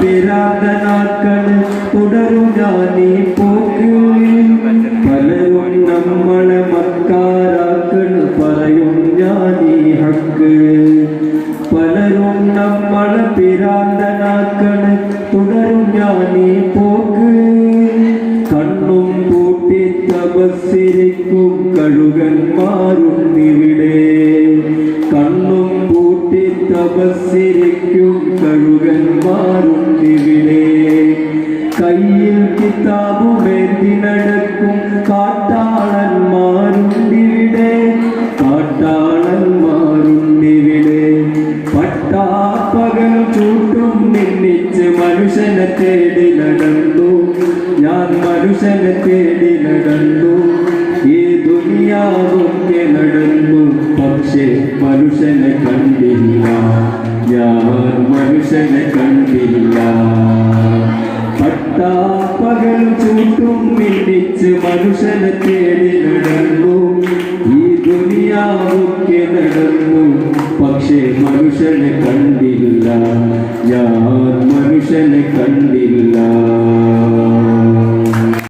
പിരാതനാക്കൾ തുടരുക നീ പോക്കൂ പലരും നമ്മളെ മക്കാരാക്കൾ പറയും ഞാൻ ഈ ഹക്ക്. പലരും നമ്മളെ പിരാന്തനാക്കൾ തുടരും ഞാൻ ഈ പോക്ക്. കണ്ണും പൂട്ടി തപസ്സിരിക്കും കഴുകന്മാരും ഇവിടെ. പൂട്ടി തപസ്സിരിക്കും കഴുകന്മാരുണ്ടിവിടെ കയ്യിൽ കിതാബുമേന്തി നടക്കും കാട്ടാളന്മാരുണ്ടിവിടെ. കാട്ടാളന്മാരുണ്ടിവിടെ. പട്ടാപ്പകൽ ചൂട്ടും നിന്നിച്ച് മനുഷ്യനെ തേടി നടന്നു. ഞാൻ മനുഷ്യനെ തേടി നടന്നു. പക്ഷേ മനുഷ്യനെ കണ്ടില്ല. ഞാൻ മനുഷ്യനെ കണ്ടില്ല. പട്ടാപ്പകൽ ചൂട്ടും മിന്നിച്ച് മനുഷ്യനെ തേടി നടന്നു. ഈ ദുനിയാവൊക്കെ നടന്നു. പക്ഷേ മനുഷ്യനെ കണ്ടില്ല. ഞാൻ മനുഷ്യനെ കണ്ടില്ല.